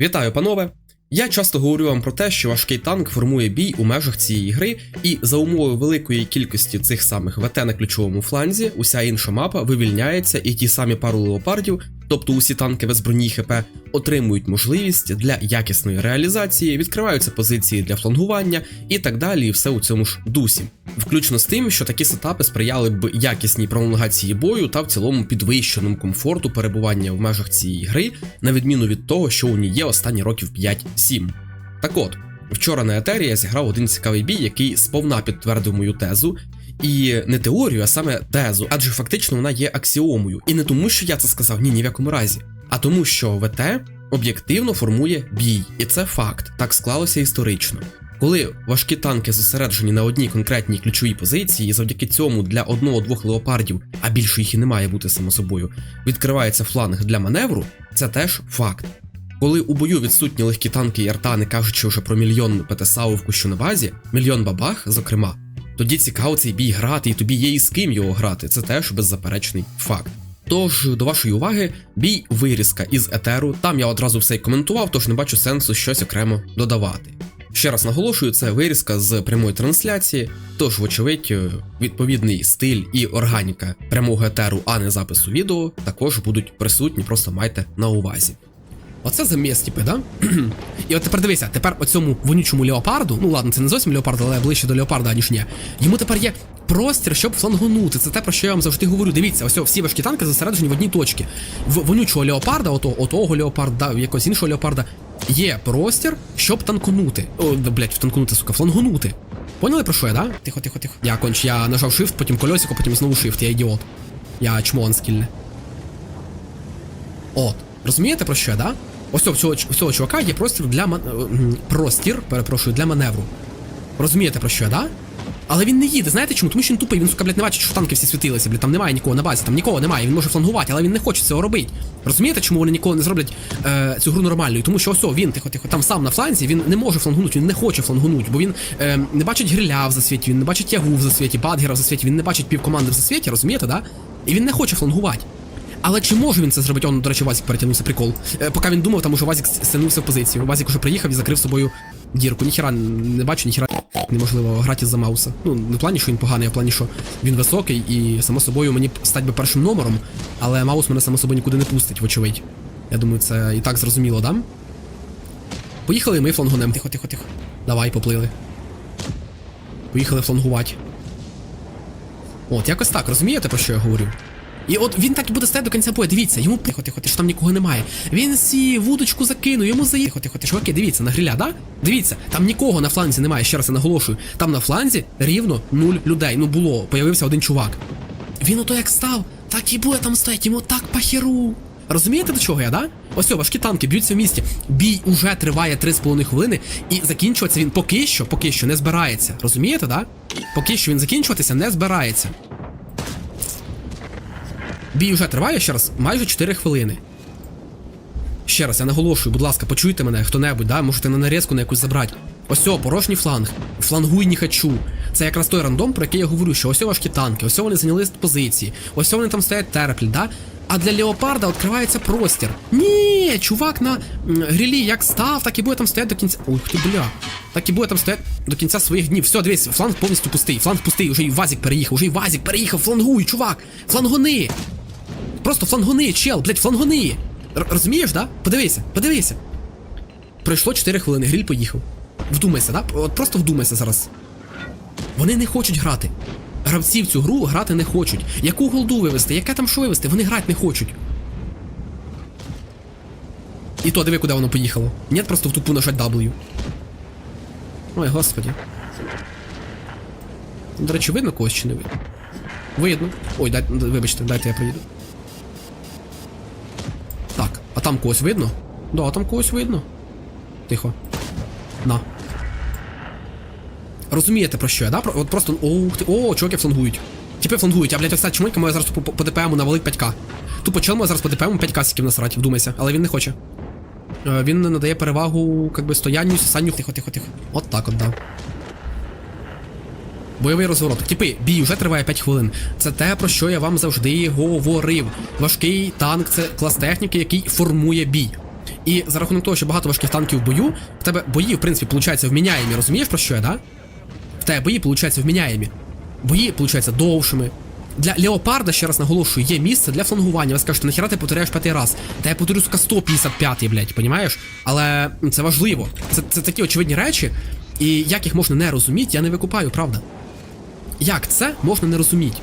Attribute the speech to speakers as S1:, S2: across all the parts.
S1: Вітаю, панове! Я часто говорю вам про те, що важкий танк формує бій у межах цієї гри, і за умови великої кількості цих самих ВТ на ключовому фланзі, уся інша мапа вивільняється, і ті самі пару леопардів, тобто усі танки без броні ХП, отримують можливість для якісної реалізації, відкриваються позиції для флангування і так далі, і все у цьому ж дусі. Включно з тим, що такі сетапи сприяли б якісній пролонгації бою та в цілому підвищеному комфорту перебування в межах цієї гри, на відміну від того, що у ній є останні років 5-7. Так от, вчора на етері я зіграв один цікавий бій, який сповна підтвердив мою тезу. І не теорію, а саме тезу, адже фактично вона є аксіомою. І не тому, що я це сказав, ні, ні в якому разі, а тому, що ВТ об'єктивно формує бій, і це факт, так склалося історично. Коли важкі танки зосереджені на одній конкретній ключовій позиції, і завдяки цьому для одного-двох леопардів, а більше їх і не має бути само собою, відкривається фланг для маневру, це теж факт. Коли у бою відсутні легкі танки і арта, не кажучи вже про мільйон ПТСАУ в кущу на базі, мільйон бабах, зокрема, тоді цікаво цей бій грати, і тобі є і з ким його грати. Це теж беззаперечний факт. Тож, до вашої уваги, бій вирізка із етеру. Там я одразу все й коментував, тож не бачу сенсу щось окремо додавати. Ще раз наголошую, це вирізка з прямої трансляції, тож, вочевидь, відповідний стиль і органіка прямого етеру, а не запису відео, також будуть присутні, просто майте на увазі. Оце заміс, типи, да? І от тепер дивися, тепер оцьому вонючому леопарду, ну ладно, це не зовсім леопард, але ближче до леопарда, аніж ні. Йому тепер є простір, щоб флангонути. Це те, про що я вам завжди говорю. Дивіться, ось всі важкі танки зосереджені в одній точці. В вонючого леопарда, ото, отого леопарда, якогось іншого леопарда, є простір, щоб танконути. О, да, блять, танконути, сука, флангонути. Поняли про що я, да? Тихо, тихо, тихо. Я конч, я нажав shift, потім колесико, потім знову shift, я ідіот. Я чмон скільне. От, розумієте про що я, да? Ось цього, цього чувака є простір для ман... ем, простір, перепрошую, для маневру. Розумієте про що да? Але він не їде, знаєте чому? Тому що він тупий, він, сука, блядь, не бачить, що танки всі світилися, блядь, там немає нікого на базі, там нікого немає, він може флангувати, але він не хоче цього робити. Розумієте, чому вони ніколи не зроблять е, цю гру нормальною? Тому що ось він тихо, тихо, там сам на фланзі, він не може флангнути, він не хоче флангнути, бо він е, не бачить гриля в засвіті, він не бачить ягу в засвіті, бадгера в засвіті, він не бачить півкоманди в засвіті, розумієте, да? І він не хоче флангувати. Але чи може він це зробити? Он, до речі, Вазік перетягнувся прикол. Е, поки він думав, тому що Вазік стягнувся в позицію. Вазік уже приїхав і закрив собою дірку. Ніхіра не бачу, ніхіра неможливо грати за Мауса. Ну, не в плані, що він поганий, а в плані, що він високий і само собою мені стать би першим номером, але Маус мене само собою нікуди не пустить, вочевидь. Я думаю, це і так зрозуміло, да? Поїхали ми флангонем. Тихо, тихо, тихо. Давай, поплили. Поїхали флангувати. От, якось так, розумієте, про що я говорю? І от він так і буде стояти до кінця бою. Дивіться, йому тихо, тихо, ти ж там нікого немає. Він сі вудочку закинув, йому заїхав. Тихо, тихо, ти чуваки, дивіться, на гриля, да? Дивіться, там нікого на фланзі немає, ще раз я наголошую. Там на фланзі рівно нуль людей. Ну було, появився один чувак. Він ото як став, так і буде там стоять, йому так пахеру. Розумієте до чого я, да? Ось о, важкі танки б'ються в місті. Бій уже триває 3,5 хвилини, і закінчуватися він поки що, поки що не збирається. Розумієте, да? Поки що він закінчуватися не збирається. Бій вже триває ще раз майже 4 хвилини. Ще раз, я наголошую, будь ласка, почуйте мене, хто-небудь, да? можете на нарізку на якусь забрати. Ось порожній фланг. Флангуй не хочу. Це якраз той рандом, про який я говорю, що ось о важкі танки, ось о вони зайняли позиції, ось вони там стоять терплі, да? А для Леопарда відкривається простір. Ні, чувак на грілі як став, так і буде там стояти до кінця. Ух ти, бля. Так і буде там стояти до кінця своїх днів. Все, дивись, фланг повністю пустий. Фланг пустий, уже і Вазік переїхав, уже і Вазік переїхав, флангуй, чувак! Флангони! Просто флангони, чел, блять, флангони! Р- розумієш, да? Подивися, подивися. Пройшло 4 хвилини, гріль поїхав. Вдумайся, да? От просто вдумайся зараз. Вони не хочуть грати. Гравці в цю гру грати не хочуть. Яку голду вивести, яке там що вивести, вони грати не хочуть. І то диви, куди воно поїхало. Ні, просто в тупу нажать W. Ой, господі. До речі, видно когось чи не видно? Видно. Ой, дай, вибачте, дайте я проїду. Там когось видно? Да, там когось видно. Тихо. На. Розумієте про що я, да? Про- От просто. Ох ти. О, чуваки флангують. Типи флангують, а блядь, ця чмонька моя зараз по, по, по ДПМу навалить 5к. Тупо чел моє зараз по ДПМу 5к сіків насрать, вдумайся, але він не хоче. Е, Він надає перевагу, как стоянню, сосанню. Тихо, тихо, тихо. От так от, да. Бойовий розворот. Типи, бій вже триває 5 хвилин. Це те, про що я вам завжди говорив. Важкий танк це клас техніки, який формує бій. І за рахунок того, що багато важких танків в бою, в тебе бої, в принципі, получаються вміняємі, розумієш про що я, да? В тебе бої, получаються вміняємі. Бої, получаються довшими. Для Леопарда, ще раз наголошую, є місце для флангування. Ви скажете, нахіра ти повторяєш п'ятий раз. Та я повторю, сука, 155, блядь, понімаєш? Але це важливо. Це, це такі очевидні речі, і як їх можна не розуміти, я не викупаю, правда. Як це можна не розуміти?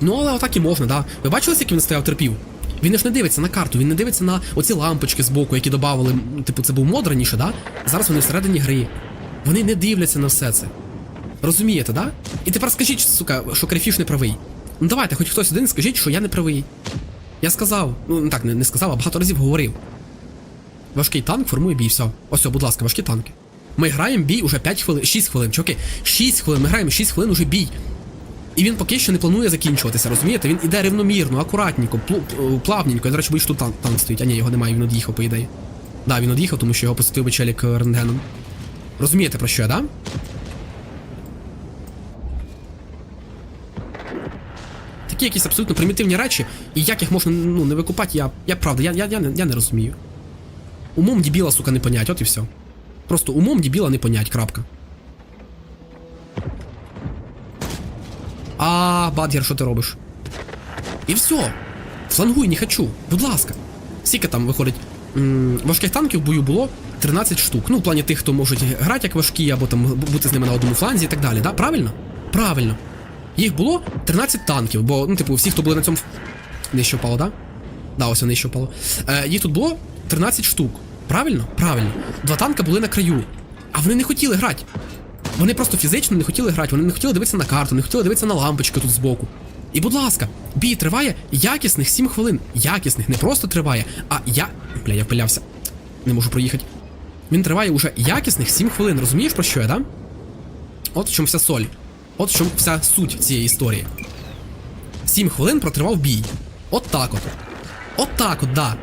S1: Ну, але отак і можна, да. Ви бачили, як він стояв терпів? Він ж не дивиться на карту, він не дивиться на оці лампочки збоку, які додавали. Типу, це був мод раніше, да? Зараз вони всередині гри. Вони не дивляться на все це. Розумієте, да? І тепер скажіть, сука, що Крефіш не правий. Ну давайте, хоч хтось один скажіть, що я не правий. Я сказав, ну так, не, не сказав, а багато разів говорив. Важкий танк формує бій, все. Ось, будь ласка, важкі танки. Ми граємо бій уже 5 хвилин, 6 хвилин, чуваки, 6 хвилин, ми граємо 6 хвилин уже бій. І він поки що не планує закінчуватися, розумієте? Він іде рівномірно, акуратненько, плавненько. Я, до речі, боюсь, що тут танк, стоїть. А ні, його немає, він од'їхав, по ідеї. Да, він од'їхав, тому що його посетив би челік е, рентгеном. Розумієте про що я, да? Такі якісь абсолютно примітивні речі, і як їх можна ну, не викупати, я, я правда, я, я, я, не, я не розумію. Умом дебіла, сука, не понять, от і все. Просто умом дебіла не понять, крапка. А, Бадгер, що ти робиш? І все. Флангуй, не хочу. Будь ласка. Скільки там виходить? М, важких танків в бою було 13 штук. Ну, в плані тих, хто можуть грати як важкі, або там бути з ними на одному фланзі і так далі, да? Правильно? Правильно. Їх було 13 танків, бо, ну, типу, всі, хто були на цьому. Нижче впало, да? Да, ось нижче впало. Е, їх тут було 13 штук. Правильно? Правильно. Два танка були на краю. А вони не хотіли грати. Вони просто фізично не хотіли грати, вони не хотіли дивитися на карту, не хотіли дивитися на лампочки тут збоку. І будь ласка, бій триває якісних 7 хвилин. Якісних, не просто триває, а я. Бля, я впилявся. Не можу проїхати. Він триває уже якісних 7 хвилин. Розумієш про що я, да? От в чому вся соль. От в чому вся суть цієї історії. 7 хвилин протривав бій. От так от. От так от, да.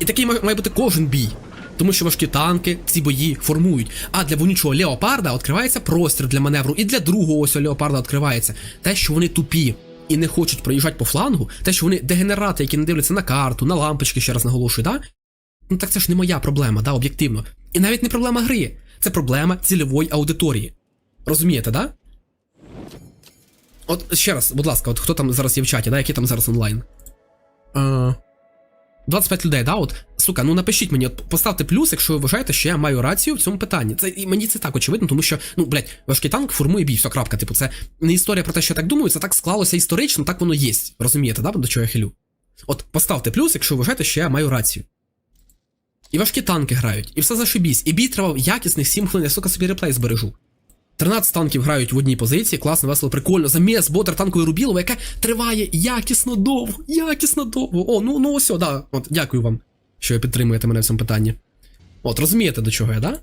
S1: І такий має бути кожен бій. Тому що важкі танки ці бої формують. А для вонючого леопарда відкривається простір для маневру, і для другого ось леопарда відкривається. Те, що вони тупі і не хочуть проїжджати по флангу, те, що вони дегенерати, які не дивляться на карту, на лампочки, ще раз наголошую, да? Ну так це ж не моя проблема, да, об'єктивно. І навіть не проблема гри, це проблема цільової аудиторії. Розумієте, да? От ще раз, будь ласка, от хто там зараз є в чаті, да, які там зараз онлайн? Е, 25 людей, да, от, сука, ну напишіть мені, от поставте плюс, якщо ви вважаєте, що я маю рацію в цьому питанні. Це і мені це так очевидно, тому що, ну, блядь, важкий танк формує бій, все, крапка. Типу, це не історія про те, що я так думаю, це так склалося історично, так воно є. Розумієте, да, до чого я хилю? От поставте плюс, якщо вважаєте, що я маю рацію. І важкі танки грають, і все зашибісь, і бій тривав якісних 7 хвилин, я сука собі реплей збережу. 13 танків грають в одній позиції, класно, весело, прикольно. Заміс ботер танкової Рубілова, яка триває якісно довго, якісно довго. О, ну ну ось, да. От, дякую вам, що ви підтримуєте мене в цьому питанні. От, розумієте, до чого я, да?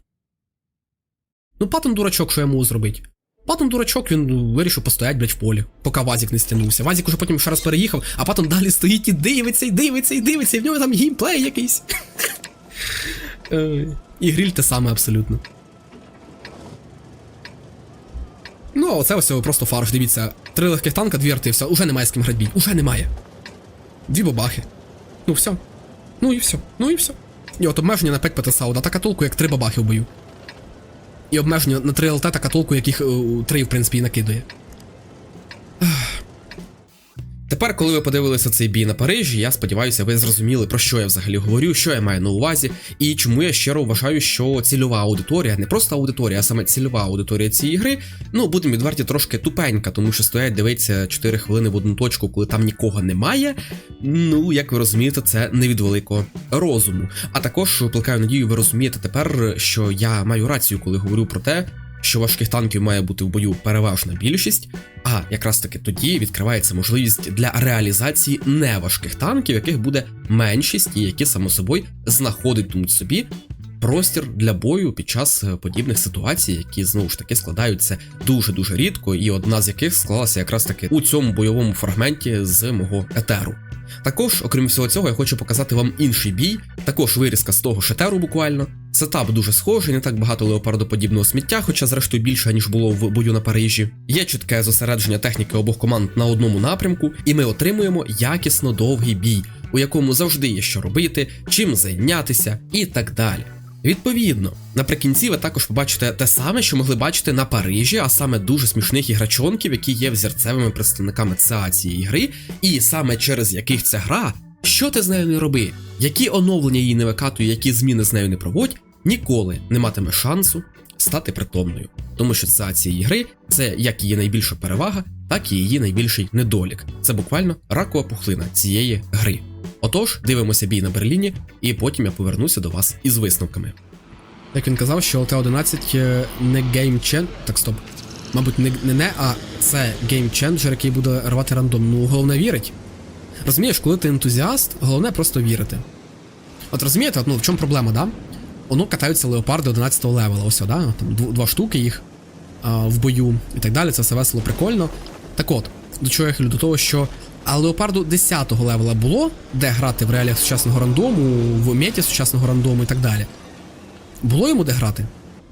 S1: Ну, патон дурачок, що я можу зробити? Патон дурачок, він ну, вирішив постоять, блядь, в полі, поки Вазік не стягнувся. Вазік уже потім ще раз переїхав, а патон далі стоїть і дивиться, і дивиться, і дивиться, і в нього там геймплей якийсь. І гриль те саме абсолютно. Ну, а оце ось просто фарш, дивіться. Три легких танка, дві арти, все, уже немає з ким грати бій. Уже немає. Дві бабахи. Ну все. Ну і все. Ну і все. І от обмеження на 5 ПТСАУДа, така толку, як три бабахи в бою. І обмеження на 3 ЛТ, така толку, яких е, три, в принципі, і накидує. Тепер, коли ви подивилися цей бій на Парижі, я сподіваюся, ви зрозуміли, про що я взагалі говорю, що я маю на увазі, і чому я щиро вважаю, що цільова аудиторія, не просто аудиторія, а саме цільова аудиторія цієї гри, ну будемо відверті трошки тупенька, тому що стоять дивиться 4 хвилини в одну точку, коли там нікого немає. Ну, як ви розумієте, це не від великого розуму. А також плекаю надію, ви розумієте тепер, що я маю рацію, коли говорю про те що важких танків має бути в бою переважна більшість, а якраз таки тоді відкривається можливість для реалізації неважких танків, яких буде меншість, і які само собою знаходитимуть собі простір для бою під час е, подібних ситуацій, які знову ж таки складаються дуже дуже рідко, і одна з яких склалася якраз таки у цьому бойовому фрагменті з мого етеру. Також, окрім всього цього, я хочу показати вам інший бій, також вирізка з того шетеру буквально. Сетап дуже схожий, не так багато леопардоподібного сміття, хоча зрештою більше, ніж було в бою на Парижі. Є чітке зосередження техніки обох команд на одному напрямку, і ми отримуємо якісно довгий бій, у якому завжди є що робити, чим зайнятися і так далі. Відповідно, наприкінці ви також побачите те саме, що могли бачити на Парижі, а саме дуже смішних іграчонків, які є взірцевими представниками ЦА цієї гри, і саме через яких ця гра, що ти з нею не роби, які оновлення її не викатує, які зміни з нею не проводь, ніколи не матиме шансу стати притомною. Тому що ЦА цієї гри це як її найбільша перевага, так і її найбільший недолік. Це буквально ракова пухлина цієї гри. Отож, дивимося бій на Берліні, і потім я повернуся до вас із висновками. Як він казав, що ЛТ-11 е, не геймчен. Так, стоп. Мабуть, не, не не, а це геймченджер, який буде рвати рандом. Ну, головне вірить. Розумієш, коли ти ентузіаст, головне просто вірити. От розумієте, ну в чому проблема, да? Воно катаються леопарди 11 го левела, ось, да? Там два штуки їх а, в бою і так далі. Це все весело, прикольно. Так от, до чого я хилю? До того, що а леопарду 10-го левела було, де грати в реаліях сучасного рандому, в меті сучасного рандому і так далі. Було йому де грати?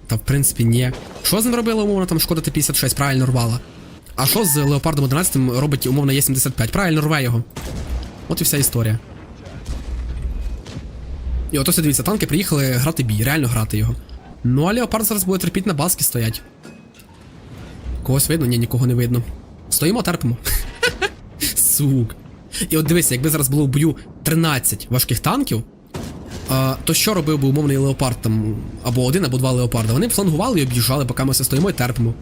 S1: Та в принципі ні. Що з ним робила умовно там шкода Т-56, правильно рвала. А що з Леопардом 11 робить умовно Є75? Правильно рве його. От і вся історія. І ось дивіться, танки приїхали грати бій, реально грати його. Ну а Леопард зараз буде терпіти на баски стоять. Когось видно? Ні, нікого не видно. Стоїмо, терпимо. Сук. І от дивися, якби зараз було в бою 13 важких танків, а, то що робив би умовний леопард там або один, або два леопарда? Вони флангували і об'їжджали, поки ми все стоїмо і терпимо.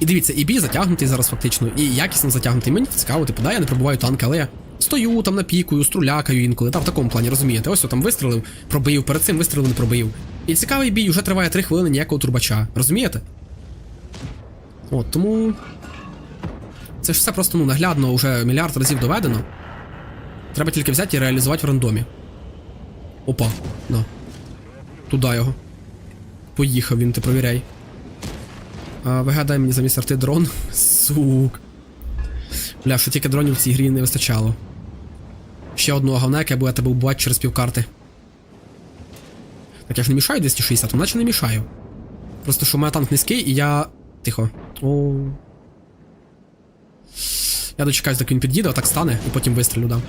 S1: І дивіться, і бій затягнутий зараз фактично, і якісно затягнутий. Мені цікаво, типу, да, я не пробуваю танки, але я стою там напікую, струлякаю інколи. Та в такому плані, розумієте? Ось я там вистрілив, пробив, перед цим вистрілив, не пробив. І цікавий бій вже триває 3 хвилини ніякого турбача. Розумієте? От, тому. Це ж все просто ну, наглядно вже мільярд разів доведено. Треба тільки взяти і реалізувати в рандомі. Опа, на. Туди його. Поїхав він, ти провіряй. А, вигадай мені замість арти дрон. Сук. Бля, що тільки дронів в цій грі не вистачало. Ще одного говна, яке буде тебе вбивати через півкарти. Так я ж не мішаю 260, наче не мішаю. Просто що у мене танк низький і я. Тихо. О. Я дочекаюсь, доки він під'їде, отак стане і потім вистрілю, да.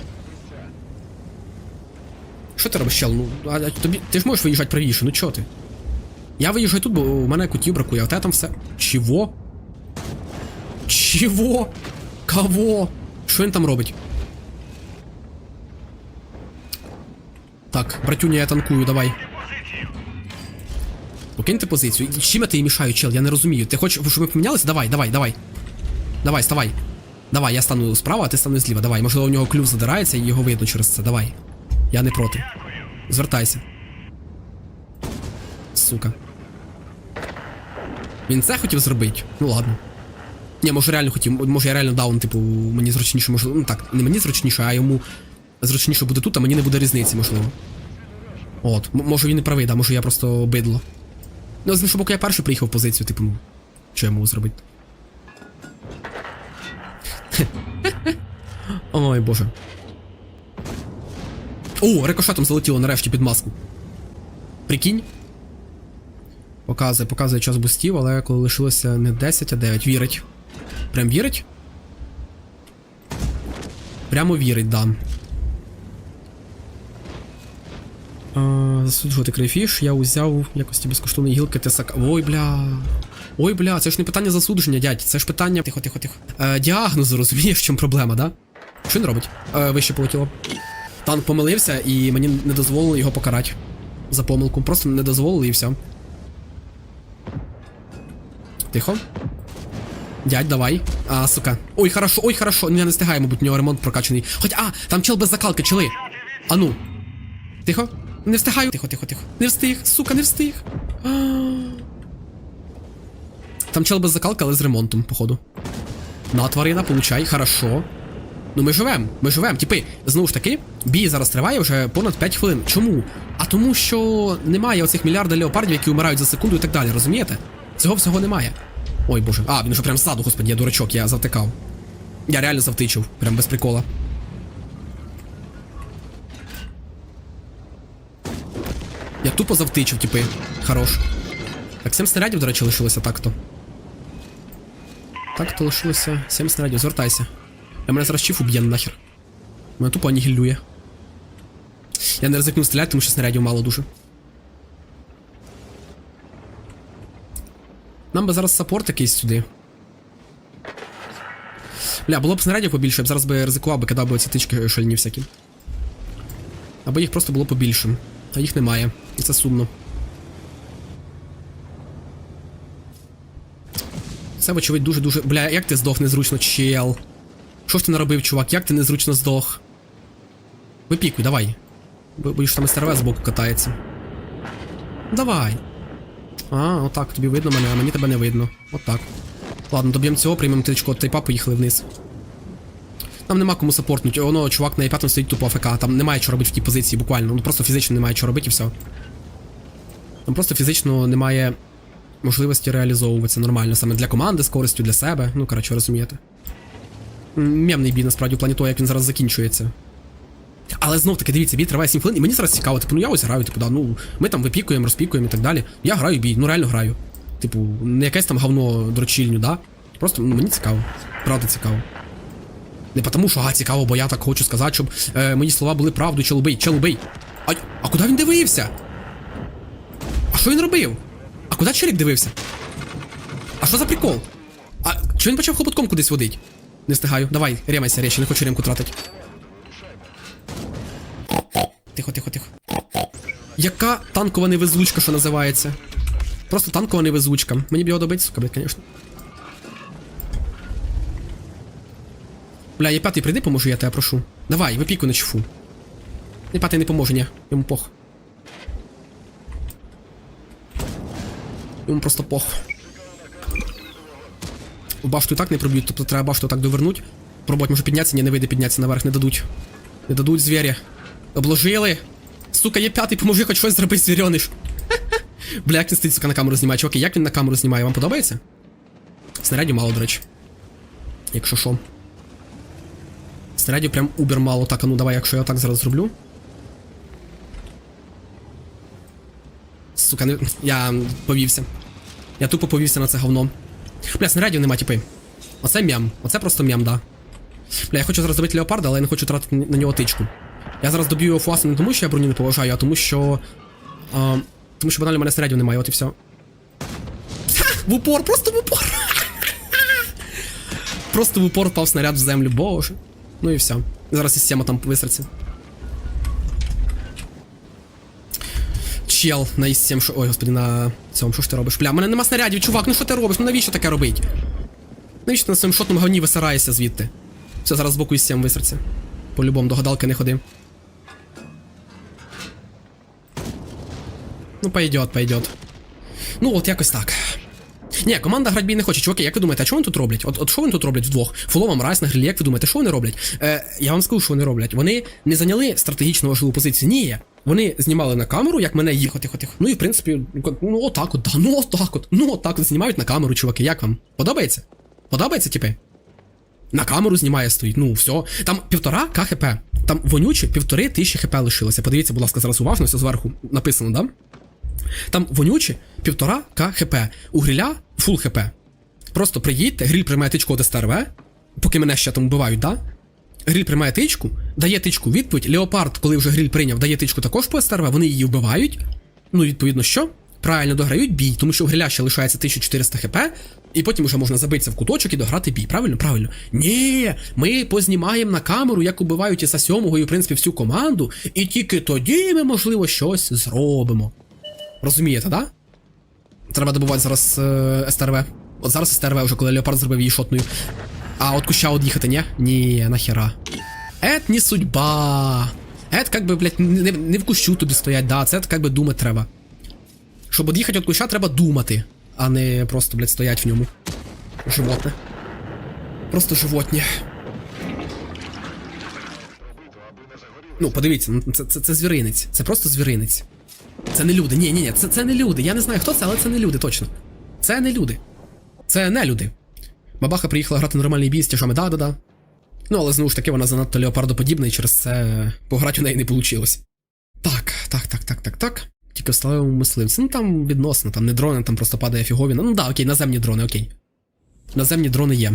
S1: Що ти робиш, чел? Ну, а, а тобі. Ти ж можеш виїжджати правіше, ну чого ти? Я виїжджаю тут, бо у мене кутів бракує, а тебе там все. Чого? Чого? Кого? Що він там робить? Так, братюня, я танкую, давай. Покиньте позицію. Чим я тобі мішаю, чел? Я не розумію. Ти хочеш, щоб ми помінялися? Давай, давай, давай. Давай, ставай. Давай, я стану справа, а ти стану зліва. Давай. Можливо, у нього клюв задирається і його видно через це. Давай. Я не проти. Звертайся. Сука. Він це хотів зробити? Ну ладно. Ні, може реально хотів, може я реально даун, типу, мені зручніше, можливо. Ну так, не мені зручніше, а йому зручніше буде тут, а мені не буде різниці, можливо. От, може він не правий, да, може я просто бидло. Ну, з боку, я перший приїхав в позицію, типу, ну, що я можу зробити? Ой, боже. О, рикошетом залетіло нарешті під маску. Прикинь. Показує, показує час бустів, але коли лишилося не 10, а 9. Вірить. Прям вірить? Прямо вірить, да. Засуджувати крейфіш, я узяв якості безкоштовної гілки тесак. Ой, бля. Ой, бля, це ж не питання засудження, дядь, це ж питання. Тихо, тихо, тихо. Е, діагнозу, розумієш, в чому проблема, да? Що він робить? Е, вище полетіло. Танк помилився і мені не дозволили його покарати. За помилку. Просто не дозволили і все. Тихо. Дядь, давай. А, сука. Ой, хорошо, ой, хорошо. Я не встигаю, мабуть, у нього ремонт прокачаний. Хоч, а, там чел без закалки, чели. А ну. Тихо. Не встигаю. Тихо, тихо, тихо. Не встиг, сука, не встиг. Там чел без закалки, але з ремонтом, походу. На, тварина, получай, хорошо. Ну ми живем, ми живем. Типи, знову ж таки, бій зараз триває вже понад 5 хвилин. Чому? А тому, що немає оцих мільярда леопардів, які вмирають за секунду і так далі, розумієте? Цього всього немає. Ой боже. А, він уже прям ззаду, господи, я дурачок, я завтикав. Я реально завтичив, прям без прикола. Я тупо завтичив, типи. Хорош. Так, 7 снарядів, до речі, лишилося так-то. Так-то лишилося 7 снарядів, звертайся. Я мене зараз чіф уб'є нахер. Мене тупо анігілює. Я не ризикну стріляти, тому що снарядів мало дуже. Нам би зараз саппорт якийсь сюди. Бля, було б снарядів побільше, я б зараз би ризикував би, кидав би ці тички шальні всякі. Або їх просто було побільше. А їх немає. І це сумно. Це, вочевидь, дуже-дуже. Бля, як ти здох незручно, чел. Що ж ти наробив, чувак? Як ти незручно здох? Випікуй, давай. Бо- Боюсь, там СТРВ збоку катається. Давай. А, отак, тобі видно мене, а мені тебе не видно. Отак. Ладно, доб'ємо цього, приймемо тичку от тайпа, поїхали вниз. Там нема кому саппортнути, воно чувак на i5 стоїть тупо АФК, там немає що робити в тій позиції, буквально. Ну просто фізично немає що робити і все. Там просто фізично немає можливості реалізовуватися нормально, саме для команди, з користю для себе. Ну, коротше, розумієте. Мемний бій, насправді, в плані того, як він зараз закінчується. Але знов таки, дивіться, бій триває 7 хвилин, і мені зараз цікаво, типу, ну я ось граю, типу, да, ну ми там випікуємо, розпікуємо і так далі. Я граю бій, ну реально граю. Типу, не якесь там говно дрочільню, да? Просто ну, мені цікаво. Правда цікаво. Не тому, що а, цікаво, бо я так хочу сказати, щоб е, мої слова були правдою, челубий, челубий. А, а куди він дивився? А що він робив? А куди Черік дивився? А що за прикол? А чи він почав хоботком кудись водить? Не встигаю. Давай, ремайся, речі, не хочу ремку тратити. Тихо, тихо, тихо. Яка танкова невезучка, що називається? Просто танкова невезучка. Мені б його добити, сука, блядь, звісно. Бля, є п'ятий прийди, поможу, я тебе прошу. Давай, випіку на чфу. Не п'ятий не поможе, ні. Йому пох. Йому просто пох. Башту і так не проб'ють, тобто треба башту так довернуть. Пробувати може піднятися, ні, не вийде піднятися наверх, не дадуть. Не дадуть звірі. Обложили. Сука, є п'ятий, поможи хоч щось зробити, звірьониш. Бля, як він стоїть, сука, на камеру знімає. Чуваки, як він на камеру знімає? Вам подобається? Снарядів мало, до речі. Якщо що. Снарядів прям убер мало. Так, а ну давай, якщо я так зараз зроблю. Сука, не... я повівся. Я тупо повівся на це говно. Бля, снарядів нема, типи. Оце м'ям. Оце просто м'ям, да. Бля, я хочу зараз добити леопарда, але я не хочу тратити на нього тичку. Я зараз доб'ю його фуасом не тому, що я броню не поважаю, а тому, що. А, тому що банально в мене снарядів немає, от і все. В упор, просто в упор! Просто в упор впав снаряд в землю, боже. Ну і все. Зараз система там висраться. Чел на із 7 що. Ой, господи, на цьому, що ж ти робиш? Бля, мене нема снарядів, чувак, ну що ти робиш? Ну навіщо таке робить? Навіщо ти на своєму шотному говні висираєшся звідти? Все, зараз збоку із 7 висраться. По-любому, до гадалки не ходи. Ну, пойдет, пойдет. Ну, от якось так. Ні, команда грати не хоче. Чуваки, як ви думаєте, а що вони тут роблять? От, от що вони тут роблять вдвох? Фуловом, Райс на грилі, як ви думаєте, що вони роблять? Е, я вам скажу, що вони роблять. Вони не зайняли стратегічно важливу позицію. Ні. Вони знімали на камеру, як мене їхати, тихо, тихо. Ну і в принципі, ну отак от, да, ну отак от, ну отак от знімають на камеру, чуваки. Як вам? Подобається? Подобається, типи? На камеру знімає стоїть, ну все. Там півтора КХП. Там вонюче півтори тисячі хп лишилося. Подивіться, будь ласка, зараз уважно, все зверху написано, да? Там вонюче півтора К хп. У гриля фул хп. Просто приїдьте, гриль приймає тичку от СТРВ, поки мене ще там вбивають, да? Гриль приймає тичку, дає тичку відповідь. Леопард, коли вже гриль прийняв, дає тичку також по СТРВ, вони її вбивають. Ну, відповідно, що? Правильно дограють бій, тому що у гриля ще лишається 1400 хп, і потім вже можна забитися в куточок і дограти бій. Правильно? Правильно. Ні, ми познімаємо на камеру, як убивають Іса 7 і, в принципі, всю команду, і тільки тоді ми, можливо, щось зробимо. Розумієте, да? Треба добувати зараз е, СТРВ. От зараз СТРВ вже, коли Леопард зробив її шотною. А от куща од'їхати, ні? Ні, нахера. Ет не судьба. Ет, как би, блядь, не, не в кущу тобі стоять, да, це как би думати треба. Щоб од'їхати від куща, треба думати, а не просто, блядь, стоять в ньому. Животне. Просто животні. Ну, подивіться, ну, це, це, це звіринець. Це просто звіринець. Це не люди. Ні, ні, ні, це, це не люди. Я не знаю, хто це, але це не люди, точно. Це не люди. Це не люди. Бабаха приїхала грати нормальний бій з тяжами, да-да-да. Ну, але знову ж таки, вона занадто леопардоподібна, і через це пограти у неї не вийшло. Так, так, так, так, так, так. тільки в сталевому мисливці. Ну там відносно, там не дрони, там просто падає фіговіна. Ну да, окей, наземні дрони, окей. Наземні дрони є.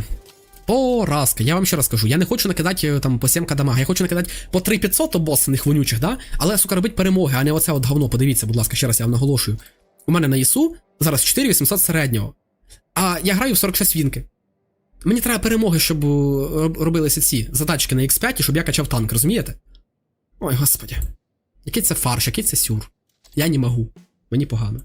S1: Поразка. Я вам ще раз кажу, я не хочу накидати е, там по 7 дамага, я хочу накидати по 3500 обоссаних вонючих, да? Але, сука, робить перемоги, а не оце от говно. Подивіться, будь ласка, ще раз я вам наголошую. У мене на ІСУ зараз 4800 середнього. А я граю в 46 вінки. Мені треба перемоги, щоб е, робилися ці задачки на X5, щоб я качав танк, розумієте? Ой, господі. Який це фарш, який це сюр. Я не можу. Мені погано.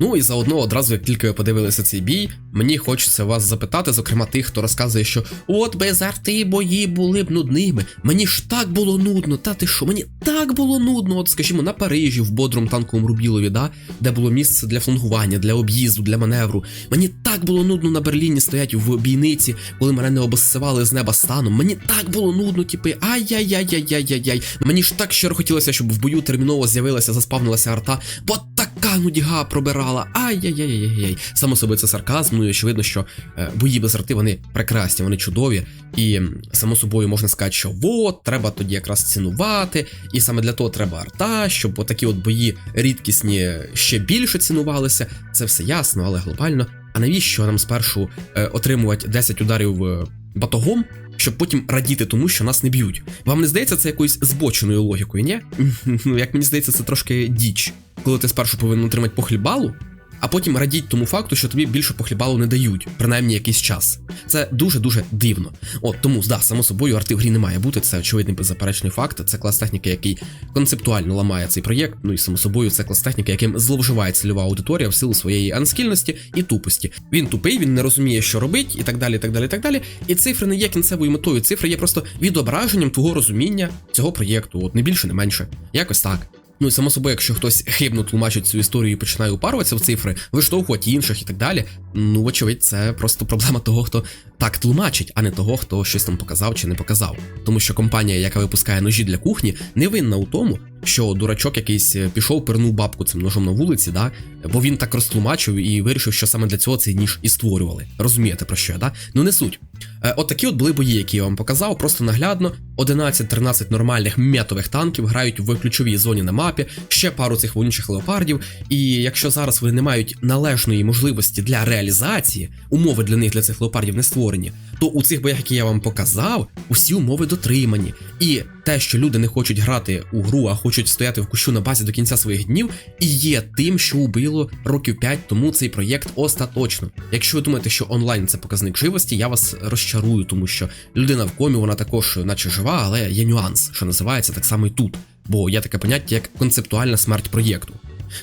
S1: Ну і заодно одразу, як тільки ви подивилися цей бій, мені хочеться вас запитати, зокрема тих, хто розказує, що от без арти бої були б нудними. Мені ж так було нудно, та ти що, мені так було нудно, от скажімо, на Парижі, в бодрому танковому Рубілові, да, де було місце для флангування, для об'їзду, для маневру. Мені так було нудно на Берліні стоять в бійниці, коли мене не обоссивали з неба станом. Мені так було нудно, типи, ай-яй-яй-яй-яй-яй-яй. Мені ж так щиро хотілося, щоб в бою терміново з'явилася, заспавнилася арта, бо така нудьга пробирала. Ай-яй-яй-яй-яй. Само собою це сарказм, ну і очевидно, що е, бої без арти вони прекрасні, вони чудові. І само собою можна сказати, що от, треба тоді якраз цінувати, і саме для того треба арта, щоб отакі от бої рідкісні ще більше цінувалися. Це все ясно, але глобально. А навіщо нам спершу е, отримувати 10 ударів батогом, щоб потім радіти тому, що нас не б'ють? Вам не здається це якоюсь збоченою логікою, ні? Ну, як мені здається, це трошки діч, коли ти спершу повинен отримати по хлібалу, а потім радіть тому факту, що тобі більше по хлібалу не дають, принаймні якийсь час. Це дуже-дуже дивно. От тому, да, само собою, арти в грі не має бути. Це очевидний беззаперечний факт. Це клас техніки, який концептуально ламає цей проєкт. Ну і само собою, це клас техніки, яким зловживає цільова аудиторія в силу своєї анскільності і тупості. Він тупий, він не розуміє, що робить, і так далі. І так далі, і так далі. І цифри не є кінцевою метою. Цифри є просто відображенням твого розуміння цього проєкту. От не більше, не менше. Якось так. Ну і само собою, якщо хтось хибно тлумачить цю історію і починає упаруватися в цифри, виштовхувати інших і так далі. Ну, вочевидь, це просто проблема того, хто так тлумачить, а не того, хто щось там показав чи не показав. Тому що компанія, яка випускає ножі для кухні, не винна у тому, що дурачок якийсь е, пішов, пернув бабку цим ножом на вулиці, да? бо він так розтлумачив і вирішив, що саме для цього цей ніж і створювали. Розумієте про що я, да? Ну не суть. Е, От такі от були бої, які я вам показав, просто наглядно. 11-13 нормальних метових танків грають в ключовій зоні на мапі, ще пару цих вонючих леопардів. І якщо зараз вони не мають належної можливості для реалізації, умови для них для цих леопардів не створені, то у цих боях, які я вам показав, усі умови дотримані. І те, що люди не хочуть грати у гру, а хочуть стояти в кущу на базі до кінця своїх днів, і є тим, що убило років 5 тому цей проєкт остаточно. Якщо ви думаєте, що онлайн це показник живості, я вас розчарую, тому що людина в комі, вона також, наче жива, але є нюанс, що називається так само і тут. Бо є таке поняття, як концептуальна смерть проєкту.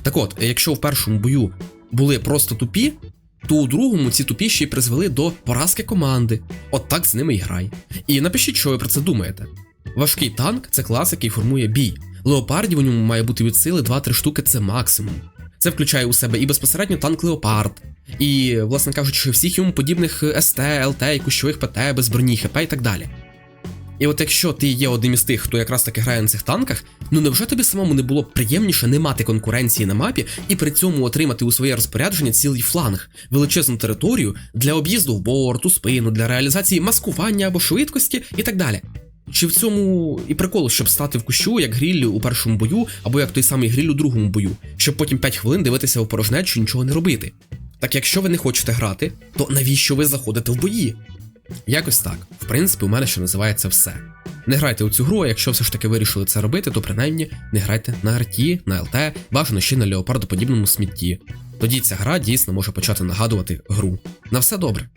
S1: Так от, якщо в першому бою були просто тупі, то у другому ці тупіші призвели до поразки команди. От так з ними і грай. І напишіть, що ви про це думаєте. Важкий танк це клас, який формує бій. Леопардів у ньому має бути від сили 2-3 штуки це максимум. Це включає у себе і безпосередньо танк Леопард, і, власне кажучи, всіх йому подібних СТ, ЛТ і кущових ПТ без броні, ХП і так далі. І от якщо ти є одним із тих, хто якраз таки грає на цих танках, ну невже тобі самому не було б приємніше не мати конкуренції на мапі і при цьому отримати у своє розпорядження цілий фланг, величезну територію для об'їзду в борт, у спину, для реалізації маскування або швидкості і так далі? Чи в цьому і прикол, щоб стати в кущу, як гріль у першому бою, або як той самий гріль у другому бою, щоб потім 5 хвилин дивитися в порожнечу і нічого не робити? Так якщо ви не хочете грати, то навіщо ви заходите в бої? Якось так. В принципі, у мене що називається все. Не грайте у цю гру, а якщо все ж таки вирішили це робити, то принаймні не грайте на RT, на ЛТ, бажано ще на леопардоподібному смітті. Тоді ця гра дійсно може почати нагадувати гру. На все добре.